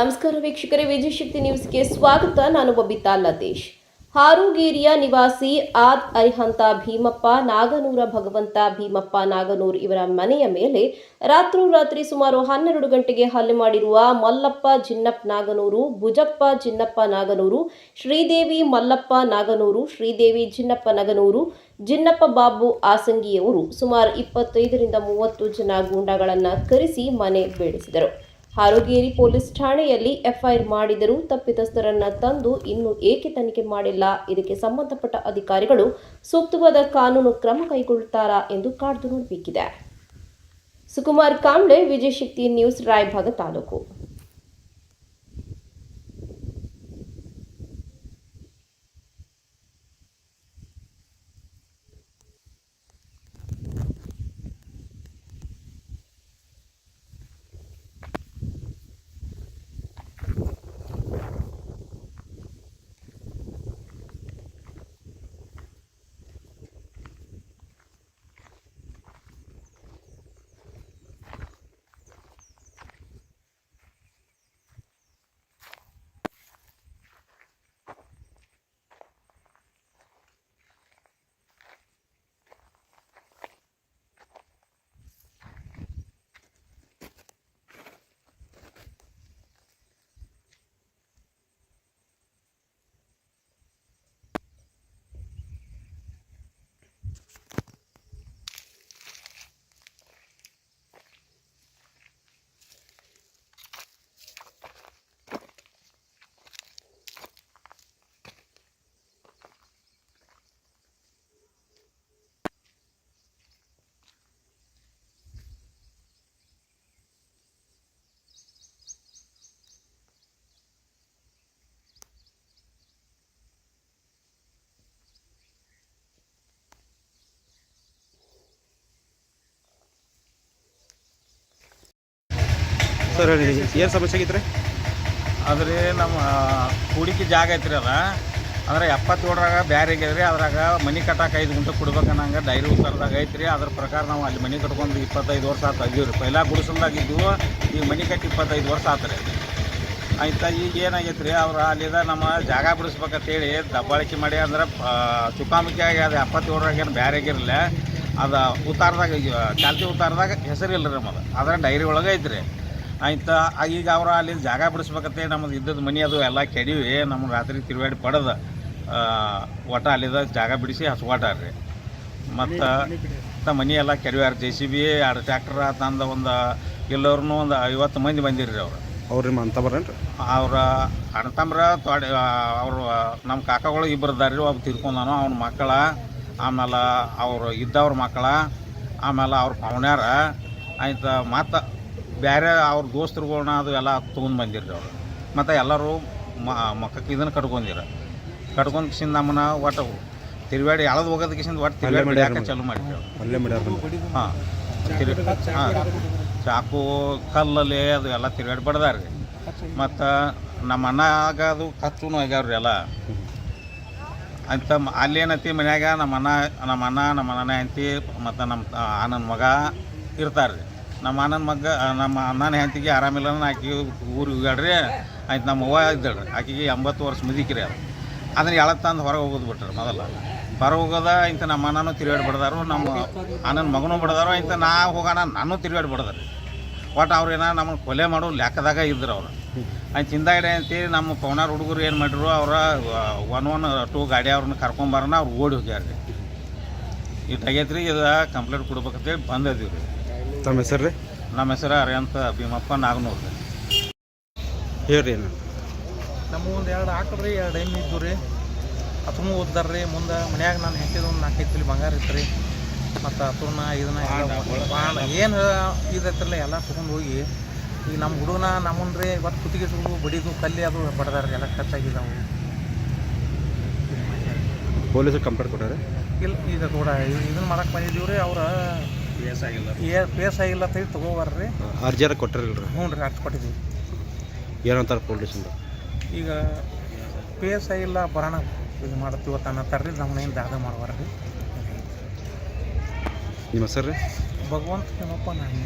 ನಮಸ್ಕಾರ ವೀಕ್ಷಕರೇ ವಿಜಯಶಕ್ತಿ ನ್ಯೂಸ್ಗೆ ಸ್ವಾಗತ. ನಾನು ಬಬಿತಾ ಲತೇಶ್. ಹಾರುಗೇರಿಯ ನಿವಾಸಿ ಆದ್ ಅರಿಹಂತ ಭೀಮಪ್ಪ, ನಾಗನೂರ ಭಗವಂತ ಭೀಮಪ್ಪ ನಾಗನೂರ್ ಇವರ ಮನೆಯ ಮೇಲೆ ರಾತ್ರೋರಾತ್ರಿ ಸುಮಾರು ಹನ್ನೆರಡು ಗಂಟೆಗೆ ಹಲ್ಲೆ ಮಾಡಿರುವ ಮಲ್ಲಪ್ಪ ಜಿನ್ನಪ್ಪ ನಾಗನೂರು, ಭುಜಪ್ಪ ಜಿನ್ನಪ್ಪ ನಾಗನೂರು, ಶ್ರೀದೇವಿ ಮಲ್ಲಪ್ಪ ನಾಗನೂರು, ಶ್ರೀದೇವಿ ಜಿನ್ನಪ್ಪ ನಾಗನೂರು ಜಿನ್ನಪ್ಪ ಬಾಬು ಆಸಂಗಿಯವರು ಸುಮಾರು ಇಪ್ಪತ್ತೈದರಿಂದ ಮೂವತ್ತು ಜನ ಗೂಂಡಾಗಳನ್ನು ಕರೆಸಿ ಮನೆ ಬೇಡಿಸಿದರು. ಹಾರೋಗೇರಿ ಪೊಲೀಸ್ ಠಾಣೆಯಲ್ಲಿ ಎಫ್ಐಆರ್ ಮಾಡಿದರೂ ತಪ್ಪಿತಸ್ಥರನ್ನ ತಂದು ಇನ್ನೂ ಏಕೆ ತನಿಖೆ ಮಾಡಿಲ್ಲ? ಇದಕ್ಕೆ ಸಂಬಂಧಪಟ್ಟ ಅಧಿಕಾರಿಗಳು ಸೂಕ್ತವಾದ ಕಾನೂನು ಕ್ರಮ ಕೈಗೊಳ್ಳುತ್ತಾರಾ ಎಂದು ಕಾಡ್ದು ನೋಡಬೇಕಿದೆ. ಸುಕುಮಾರ್ ಕಾಂಬ್ಳೆ ವಿಜಯಶಕ್ತಿ ನ್ಯೂಸ್, ರಾಯಭಾಗ ತಾಲೂಕು. ಸರ್ ಏನು ಸಮಸ್ಯೆ ಆಗಿತ್ತು ಅದ್ರಿ ನಮ್ಮ ಹೂಡಿಕೆ ಜಾಗ ಐತ್ರಿ ಅದ. ಅಂದ್ರೆ ಎಪ್ಪತ್ತೇಳರಾಗ ಬ್ಯಾರೆ ಆಗ್ಯದ್ರಿ, ಅದ್ರಾಗ ಮನಿ ಕಟ್ಟಾಕ ಐದು ಗುಂಟೆ ಕೊಡ್ಬೇಕನ್ನಂಗ ಡೈರಿ ಉತ್ತರದಾಗ ಐತ್ರಿ. ಅದ್ರ ಪ್ರಕಾರ ನಾವು ಅಲ್ಲಿ ಮನೆ ಕಟ್ಕೊಂಡು ಇಪ್ಪತ್ತೈದು ವರ್ಷ ಆತು ರೀ ಪೈಲಾ ಗುಡಿಸಲ್ದಾಗಿದ್ವು ಈಗ ಮನೆ ಕಟ್ಟಿ ಇಪ್ಪತ್ತೈದು ವರ್ಷ ಆತ್ರಿ. ಆಯ್ತಾ, ಈಗ ಏನಾಗೈತೆ ರೀ ಅವ್ರು ಅಲ್ಲಿದ ನಮ್ಮ ಜಾಗ ಬಿಡಿಸ್ಬೇಕಂತೇಳಿ ದಬ್ಬಾಳಿಕೆ ಮಾಡಿ ಅಂದ್ರೆ ಚುಕಾಮುಖಿ ಆಗಿ ಅದು ಎಪ್ಪತ್ತೇಳರಾಗ ಏನು ಬ್ಯಾರೆ ಆಗಿರಲಿಲ್ಲ. ಅದು ಉತ್ತಾರದಾಗ ಚಾಲ್ತಿ ಉತ್ತಾರದಾಗ ಹೆಸರಿಲ್ಲ ರೀ ನಮ್ಮದು. ಅದ್ರ ಡೈರಿ ಒಳಗೆ ಐತ್ರಿ. ಆಯ್ತಾ? ಈಗ ಅವ್ರು ಅಲ್ಲಿ ಜಾಗ ಬಿಡಿಸ್ಬೇಕತ್ತೆ ನಮ್ಮದು ಇದ್ದದ ಮನೆ ಅದು ಎಲ್ಲ ಕೆಡಿವಿ. ನಮ್ಮ ರಾತ್ರಿ ತಿರುಗಾಡಿ ಪಡೆದ. ಒಟ ಅಲ್ಲಿದ ಜಾಗ ಬಿಡಿಸಿ ಹಸುವಾಟಾರ್ರಿ. ಮತ್ತು ಮನೆ ಎಲ್ಲ ಕೆಡವ್ಯಾರ ಜೆ ಸಿ ಬಿ ಎರಡು ಟ್ಯಾಕ್ಟ್ರ ತಂದ ಒಂದು ಎಲ್ಲರೂ ಒಂದು ಐವತ್ತು ಮಂದಿ ಬಂದಿರ್ರಿ ಅವ್ರು. ಅವ್ರು ನಿಮ್ಮ ಅಂತ ಬರೇನ್ರಿ ಅವ್ರ ಅಣ್ಣತಮ್ರ ತೊಡೆ ಅವರು ನಮ್ಮ ಕಾಕಗಳು ಇಬ್ಬರು ದಾರಿ ರೀ ಒಬ್ಬ ತಿರ್ಕೊಂಡಾನು ಅವ್ನ ಮಕ್ಕಳ ಆಮೇಲೆ ಅವರು ಇದ್ದವ್ರ ಮಕ್ಕಳ ಆಮೇಲೆ ಅವ್ರ ಪವನ್ಯಾರ. ಆಯ್ತು? ಮತ್ತು ಬೇರೆ ಅವ್ರ ದೋಸ್ತರುಗಳ್ನ ಅದು ಎಲ್ಲ ತೊಗೊಂಡು ಬಂದಿರಿ ಅವರು. ಮತ್ತು ಎಲ್ಲರೂ ಮಕ್ಕಕ್ಕೆ ಇದನ್ನು ಕಟ್ಕೊಂಡಿರ. ಕಟ್ಕೊಂಡು ಕಿಸಿಂದ ನಮ್ಮನ್ನ ಒಟ್ಟು ತಿರುಗಾಡಿ ಎಳದು ಹೋಗೋದು ಕಿಸಿಂದ ಒಟ್ಟು ತಿರುಗಾಡಿ ಹಾಕಿ ಯಾಕೆ ಚಾಲು ಮಾಡಿದ್ರು ಹಾಂ. ತಿರು ಹಾಂ. ಚಾಕು ಕಲ್ಲಲ್ಲಿ ಅದು ಎಲ್ಲ ತಿರುಗಾಡಿ ಬಡ್ದಾರ್ರಿ. ಮತ್ತು ನಮ್ಮ ಅಣ್ಣಾಗ ಅದು ಕಚ್ಚೂ ಆಗ್ಯಾವ್ರಿ ಎಲ್ಲ. ಅಂತ ಅಲ್ಲೇನತಿ ಮನ್ಯಾಗ ನಮ್ಮ ಅಣ್ಣ ನಮ್ಮ ಅಣ್ಣ ನಮ್ಮ ಅಣ್ಣನ ಹೆಂಡತಿ ಮತ್ತು ನಮ್ಮ ಅಣ್ಣನ ಮಗ ಇರ್ತಾರೆ ರೀ ನಮ್ಮ ಅಣ್ಣನ ಮಗ ನಮ್ಮ ಅಣ್ಣನ ಹೆಂಡತಿಗೆ ಆರಾಮಿಲ್ಲ ಆಕೆ ಊರಿಗೆ ಹೋಗ್ಯಾಡ್ರಿ ಆಯ್ತು, ನಮ್ಮ ಅವ್ವ ಇದ್ದಾಳ್ರಿ. ಆಕೆಗೆ ಎಂಬತ್ತು ವರ್ಷ ಮುದಿಕಿರಿ ಅದು ಅದನ್ನ ಎಳತ್ತಂದು ಹೊರಗೆ ಹೋಗೋದು ಬಿಟ್ರಿ ಮೊದಲ. ಹೊರಗೆ ಹೋಗೋದ ಇಂಥ ನಮ್ಮ ಅಣ್ಣನೂ ತಿರುಗಾಡಿ ಬಿಡ್ದಾರು, ನಮ್ಮ ಅಣ್ಣನ ಮಗನೂ ಬಿಡ್ದಾರು ಇಂಥ ನಾ ಹೋಗೋಣ ನಾನು ತಿರುಗಾಡಿ ಬಿಡ್ದಾರೆ ಒಟ್ಟು ಅವ್ರು ಏನ ನಮ್ಮನ್ನು ಕೊಲೆ ಮಾಡೋ ಲೆಕ್ಕದಾಗ ಇದ್ರು ಅವ್ರು. ಆಯ್ತು ಹಿಂದಾಗಡೆ ಅಂತೇಳಿ ನಮ್ಮ ಪವನಾರ ಹುಡುಗರು ಏನು ಮಾಡಿದ್ರು, ಅವರ ಒನ್ ಒನ್ ಟೂ ಗಾಡಿ ಅವ್ರನ್ನ ಕರ್ಕೊಂಬಾರ ಅವ್ರು ಓಡಿ ಹೋಗ್ಯಾರ ರೀ ಇಟ್ಟು ಆಗೈತ್ರಿ, ಇದು ಕಂಪ್ಲೇಂಟ್ ಕೊಡ್ಬೇಕಂತೇಳಿ ಬಂದದೀವಿ ರೀ ತಮ್ಮ ಹೆಸರು ರೀ? ನಮ್ಮ ಹೆಸರು ಅರ್ಯಂತ ಭೀಮಪ್ಪ ನಾಗನೂರು ರೀ. ಹೇಳ್ರಿ ಏನು ನಮ್ಮ ಒಂದು ಎರಡು ಹಾಕಿದ್ರಿ ಎರಡು ಎಮ್ಮೆ ಇದ್ದು ರೀ. ಅತನು ಓದ್ದಾರ ರೀ ಮುಂದೆ ಮನ್ಯಾಗ ನಾನು ಹೆಚ್ಚಿದ ಒಂದು ನಾಲ್ಕೈದು ತಿಳಿ ಬಂಗಾರ ಇತ್ತು ರೀ. ಮತ್ತು ಅದನ್ನ ಇದನ್ನ ಏನು ಇದೈತ್ರಲ್ಲ ಎಲ್ಲ ತೊಗೊಂಡು ಹೋಗಿ ಈಗ ನಮ್ಮ ಹುಡುಗನ ನಮ್ಮನ್ನ ರೀ ಇವತ್ತು ಕುತ್ತಿಗೆ ಸುಡು ಬಡಿದು ಕಲ್ಲಿ ಅದು ಬಡ್ದಾರ ರೀ ಎಲ್ಲ ಖರ್ಚಾಗಿದ್ದಾವೆ ಪೊಲೀಸರು ಕಂಪ್ಲೇಂಟ್ ಕೊಟ್ಟಾರೆ? ಇಲ್ಲ ಈಗ ಕೂಡ ಇದನ್ನ ಮಾಡಕ್ಕೆ ಬಂದಿದ್ದೀವಿ ರೀ ಅವ್ರ. ಏ ಪೇಸ್ ಆಗಿಲ್ಲ ಅಂತ ಹೇಳಿ ತೊಗೋಬಾರ ರೀ ಅರ್ಜಿಯಾರ ಕೊಟ್ಟಾರಿಲ್ರಿ? ಹ್ಞೂ ರೀ ಅರ್ಜಿ ಕೊಟ್ಟಿದ್ದೀವಿ. ಏನಂತಾರೆ ಪೊಲೀಸಿಂದ ಈಗ ಪೇಸ್ ಆಗಿಲ್ಲ ಬರೋಣ. ಇದು ಮಾಡ್ತೀವಿ ಅಂತ ಅನ್ನತ್ತಾರ ರೀ ನಮ್ಮನೇನು ದಾದ ಮಾಡುವಾರ ರೀ ನಿಮ್ಮ ಹೆಸರು ರೀ? ಭಗವಂತ ಏನಪ್ಪ ನಾನು?